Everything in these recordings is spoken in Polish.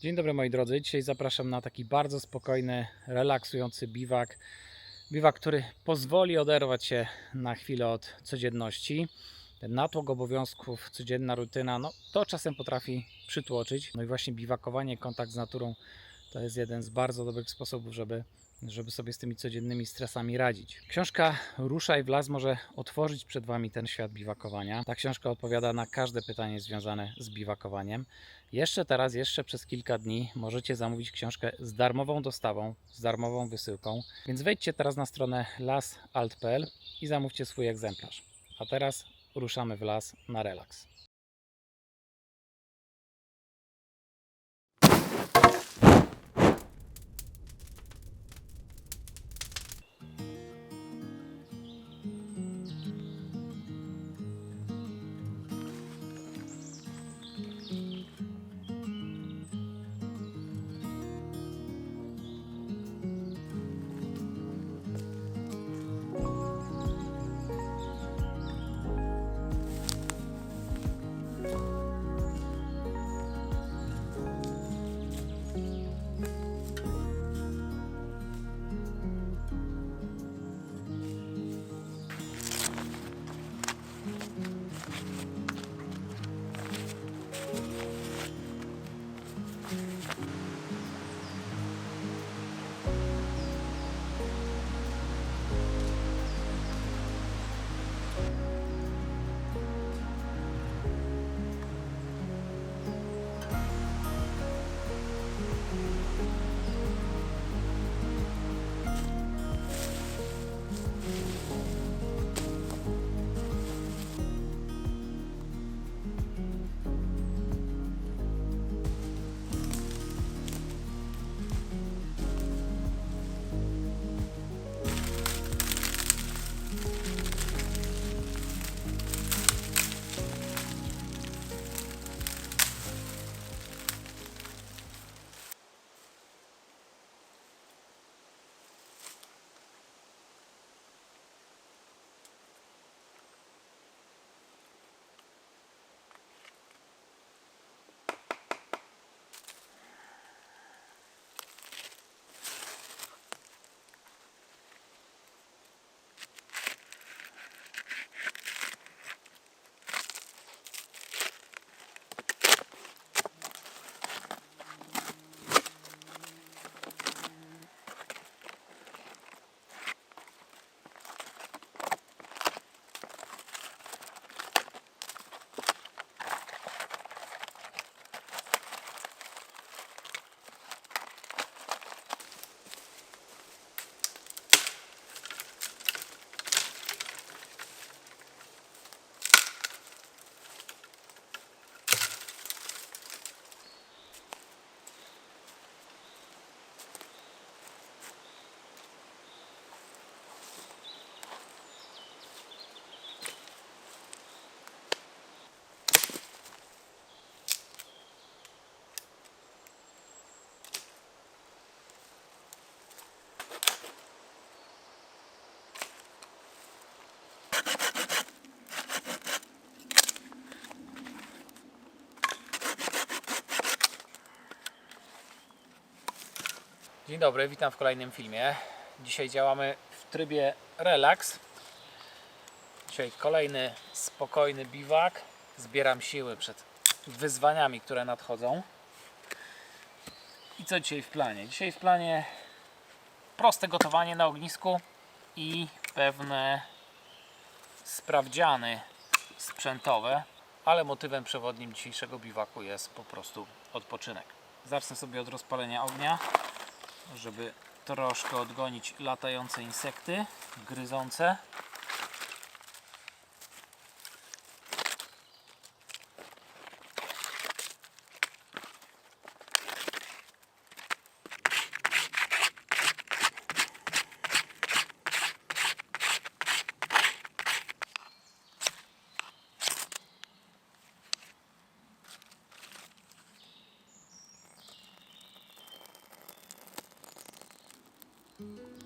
Dzień dobry moi drodzy. Dzisiaj zapraszam na taki bardzo spokojny, relaksujący biwak. Biwak, który pozwoli oderwać się na chwilę od codzienności. Ten natłok obowiązków, codzienna rutyna, no to czasem potrafi przytłoczyć. No i właśnie biwakowanie, kontakt z naturą to jest jeden z bardzo dobrych sposobów, żeby, żeby sobie z tymi codziennymi stresami radzić. Książka Ruszaj w las może otworzyć przed Wami ten świat biwakowania. Ta książka odpowiada na każde pytanie związane z biwakowaniem. Jeszcze teraz, jeszcze przez kilka dni możecie zamówić książkę z darmową dostawą, z darmową wysyłką. Więc wejdźcie teraz na stronę lasalt.pl i zamówcie swój egzemplarz. A teraz ruszamy w las na relaks. Dzień dobry, witam w kolejnym filmie. Dzisiaj działamy w trybie relaks. Dzisiaj kolejny spokojny biwak. Zbieram siły przed wyzwaniami, które nadchodzą. I co dzisiaj w planie? Dzisiaj w planie proste gotowanie na ognisku i pewne sprawdziany sprzętowe, ale motywem przewodnim dzisiejszego biwaku jest po prostu odpoczynek. Zacznę sobie od rozpalenia ognia żeby troszkę odgonić latające insekty gryzące. Mm-hmm.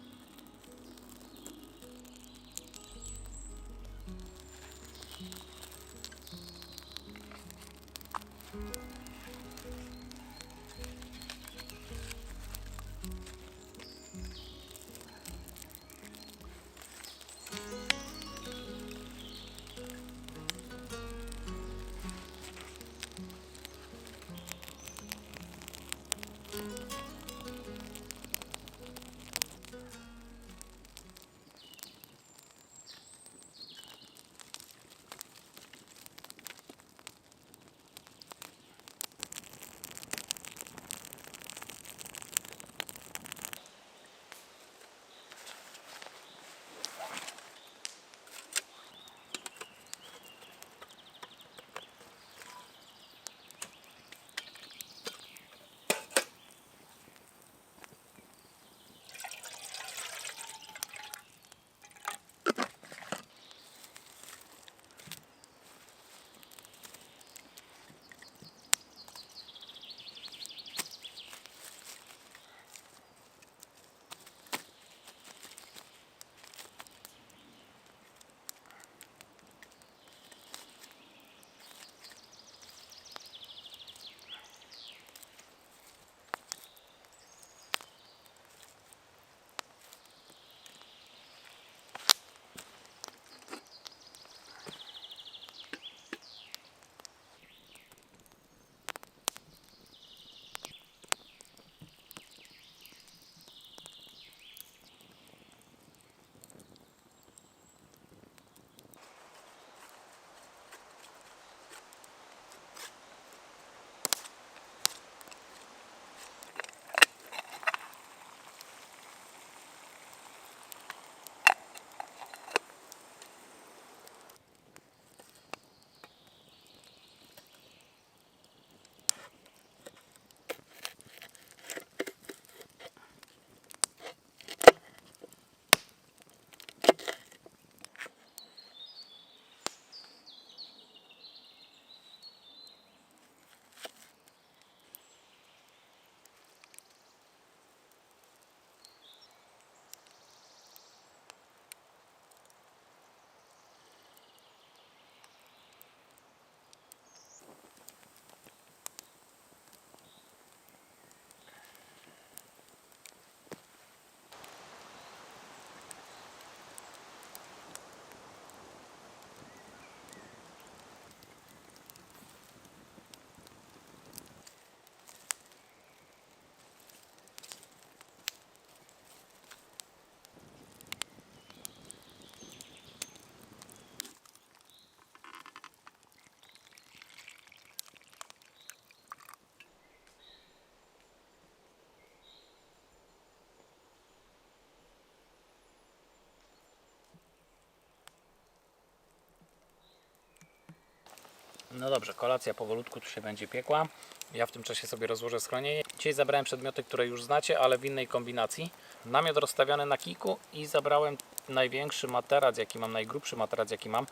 No dobrze, kolacja powolutku tu się będzie piekła. Ja w tym czasie sobie rozłożę schronienie. Dzisiaj zabrałem przedmioty, które już znacie, ale w innej kombinacji. Namiot rozstawiony na kiku i zabrałem największy materac, jaki mam, najgrubszy materac, jaki mam,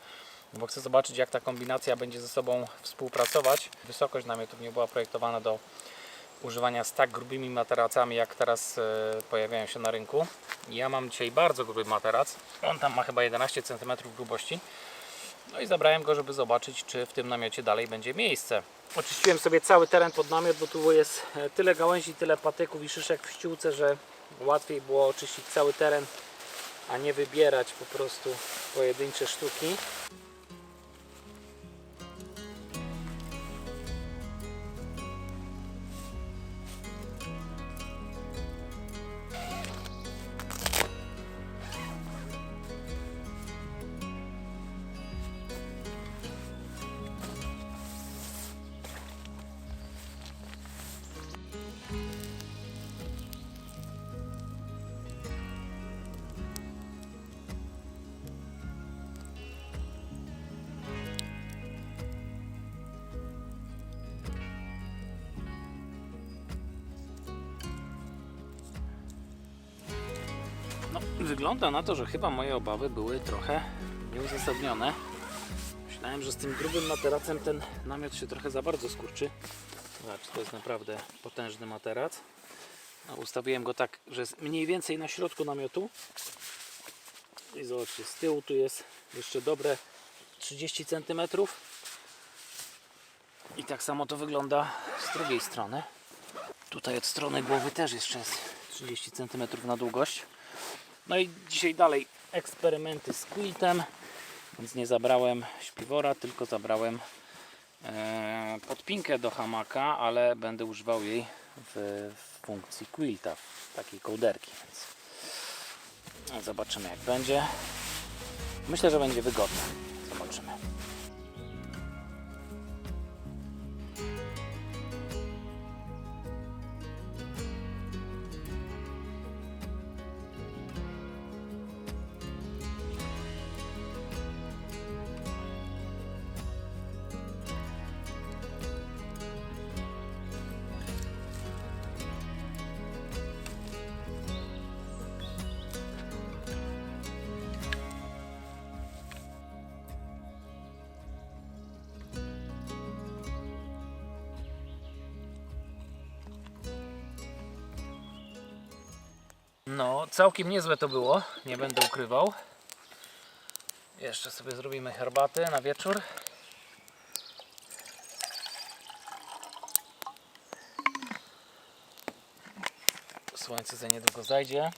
bo chcę zobaczyć, jak ta kombinacja będzie ze sobą współpracować. Wysokość namiotów nie była projektowana do używania z tak grubymi materacami, jak teraz e, pojawiają się na rynku. Ja mam dzisiaj bardzo gruby materac. On tam ma chyba 11 cm grubości. No i zabrałem go, żeby zobaczyć, czy w tym namiocie dalej będzie miejsce. Oczyściłem sobie cały teren pod namiot, bo tu jest e, tyle gałęzi, tyle patyków i szyszek w ściółce, że łatwiej było oczyścić cały teren, a nie wybierać po prostu pojedyncze sztuki. Wygląda na to, że chyba moje obawy były trochę nieuzasadnione. Myślałem, że z tym grubym materacem ten namiot się trochę za bardzo skurczy. Zobacz, to jest naprawdę potężny materac. No, ustawiłem go tak, że jest mniej więcej na środku namiotu. I zobaczcie, z tyłu tu jest jeszcze dobre 30 cm. I tak samo to wygląda z drugiej strony. Tutaj od strony głowy też jeszcze jest 30 cm na długość. No i dzisiaj dalej eksperymenty z quiltem, więc nie zabrałem śpiwora, tylko zabrałem e, podpinkę do hamaka, ale będę używał jej w, funkcji quilta, takiej kołderki, więc zobaczymy jak będzie. Myślę, że będzie wygodne. Zobaczymy. No, całkiem niezłe to było, nie będę ukrywał. Jeszcze sobie zrobimy herbatę na wieczór. Słońce za niedługo zajdzie.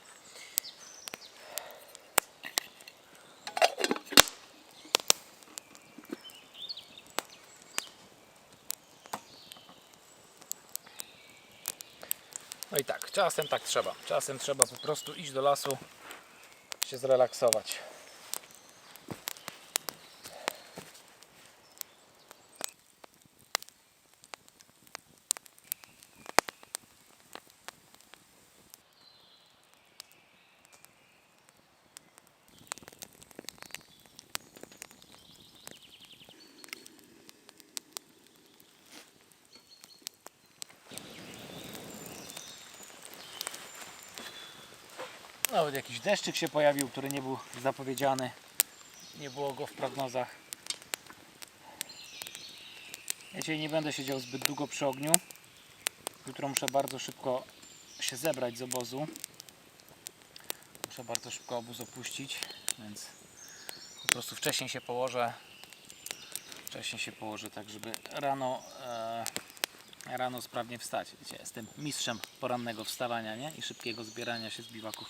Czasem tak trzeba. Czasem trzeba po prostu iść do lasu, się zrelaksować. Nawet jakiś deszczyk się pojawił, który nie był zapowiedziany. Nie było go w prognozach. Ja dzisiaj nie będę siedział zbyt długo przy ogniu. Jutro muszę bardzo szybko się zebrać z obozu. Muszę bardzo szybko obóz opuścić, więc po prostu wcześniej się położę. Wcześniej się położę, tak żeby rano, e, rano sprawnie wstać. Wiecie, jestem mistrzem porannego wstawania nie? i szybkiego zbierania się z biwaków.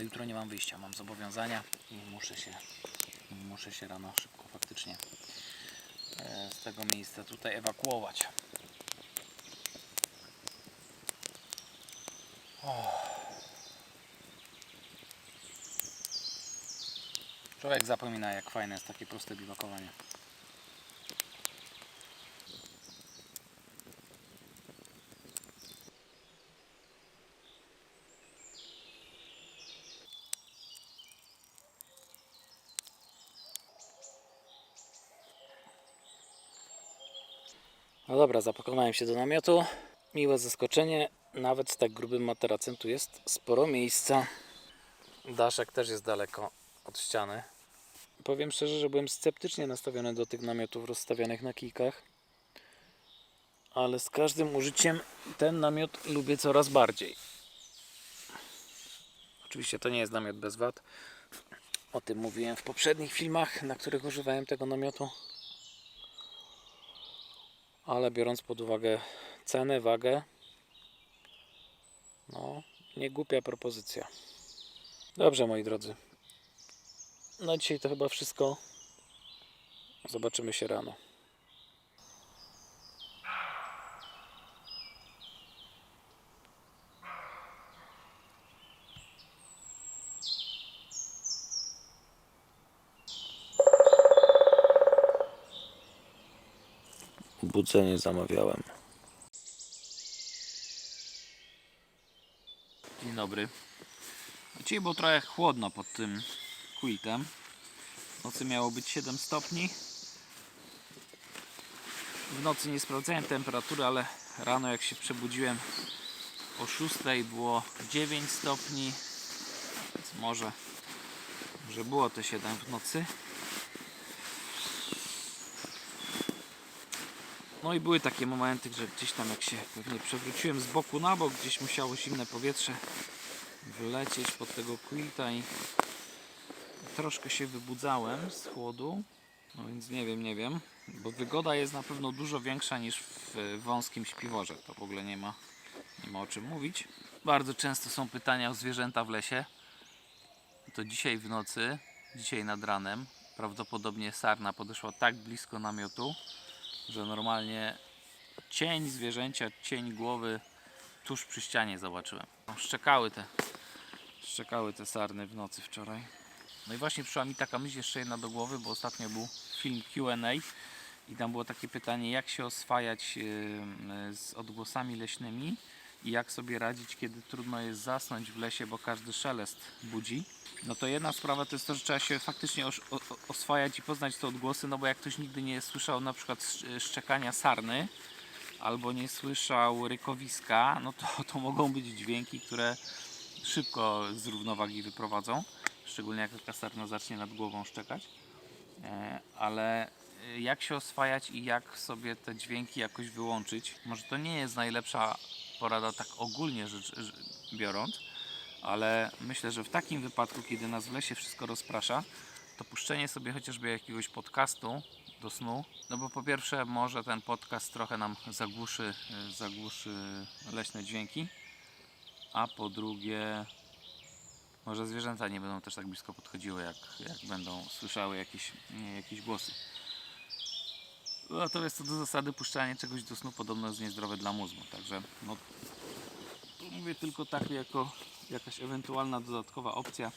Ale jutro nie mam wyjścia, mam zobowiązania i muszę się, muszę się rano szybko faktycznie e, z tego miejsca tutaj ewakuować. O. Człowiek zapomina jak fajne jest takie proste biwakowanie. No dobra, zapakowałem się do namiotu. Miłe zaskoczenie. Nawet z tak grubym materacem tu jest sporo miejsca. Daszek też jest daleko od ściany. Powiem szczerze, że byłem sceptycznie nastawiony do tych namiotów rozstawianych na kijkach. Ale z każdym użyciem ten namiot lubię coraz bardziej. Oczywiście to nie jest namiot bez wad. O tym mówiłem w poprzednich filmach, na których używałem tego namiotu. Ale biorąc pod uwagę cenę, wagę, no, nie głupia propozycja. Dobrze, moi drodzy. Na dzisiaj to chyba wszystko. Zobaczymy się rano. Budzenie zamawiałem. Dzień dobry. Dzisiaj było trochę chłodno pod tym quiltem. W nocy miało być 7 stopni. W nocy nie sprawdzałem temperatury, ale rano jak się przebudziłem o 6 było 9 stopni. Więc może, może było te 7 w nocy. No i były takie momenty, że gdzieś tam jak się pewnie przewróciłem z boku na bok, gdzieś musiało zimne powietrze wlecieć pod tego quilta i troszkę się wybudzałem z chłodu. No więc nie wiem, nie wiem, bo wygoda jest na pewno dużo większa niż w wąskim śpiworze. To w ogóle nie ma, nie ma o czym mówić. Bardzo często są pytania o zwierzęta w lesie. To dzisiaj w nocy, dzisiaj nad ranem, prawdopodobnie sarna podeszła tak blisko namiotu, że normalnie cień zwierzęcia, cień głowy tuż przy ścianie zobaczyłem. Szczekały te, szczekały te sarny w nocy wczoraj. No i właśnie przyszła mi taka myśl jeszcze jedna do głowy, bo ostatnio był film Q&A i tam było takie pytanie, jak się oswajać z odgłosami leśnymi i jak sobie radzić, kiedy trudno jest zasnąć w lesie, bo każdy szelest budzi. No to jedna sprawa to jest to, że trzeba się faktycznie oswajać i poznać te odgłosy, no bo jak ktoś nigdy nie słyszał na przykład sz- szczekania sarny albo nie słyszał rykowiska, no to, to mogą być dźwięki, które szybko z równowagi wyprowadzą, szczególnie jak taka sarna zacznie nad głową szczekać. E, Ale e, jak się oswajać i jak sobie te dźwięki jakoś wyłączyć? Może to nie jest najlepsza porada tak ogólnie rzecz biorąc, ale myślę, że w takim wypadku, kiedy nas w lesie wszystko rozprasza, to puszczenie sobie chociażby jakiegoś podcastu do snu, no bo po pierwsze może ten podcast trochę nam zagłuszy, y, zagłuszy leśne dźwięki, a po drugie może zwierzęta nie będą też tak blisko podchodziły, jak, jak będą słyszały jakieś, jakieś głosy. Natomiast co do zasady puszczanie czegoś do snu podobno jest niezdrowe dla mózgu, także no, mówię tylko tak jako jakaś ewentualna dodatkowa opcja,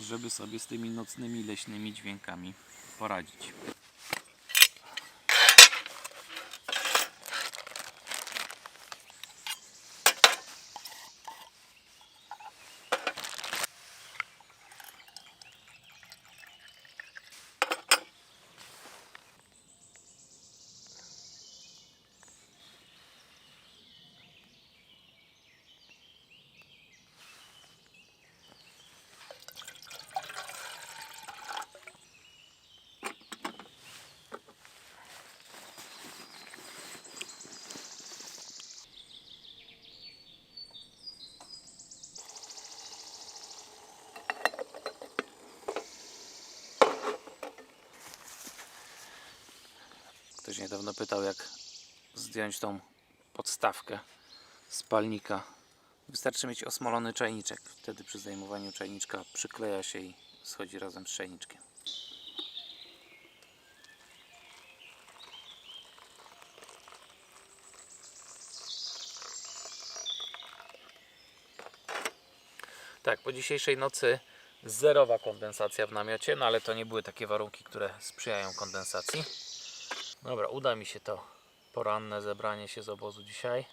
żeby sobie z tymi nocnymi leśnymi dźwiękami poradzić. Niedawno pytał, jak zdjąć tą podstawkę z palnika. Wystarczy mieć osmolony czajniczek. Wtedy przy zdejmowaniu czajniczka przykleja się i schodzi razem z czajniczkiem. Tak, po dzisiejszej nocy zerowa kondensacja w namiocie, no ale to nie były takie warunki, które sprzyjają kondensacji. Dobra, uda mi się to poranne zebranie się z obozu dzisiaj.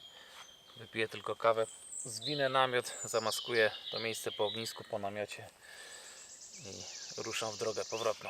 Wypiję tylko kawę, zwinę namiot, zamaskuję to miejsce po ognisku, po namiocie i ruszam w drogę powrotną.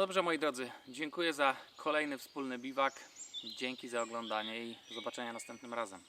No dobrze, moi drodzy, dziękuję za kolejny wspólny biwak. Dzięki za oglądanie i zobaczenia następnym razem.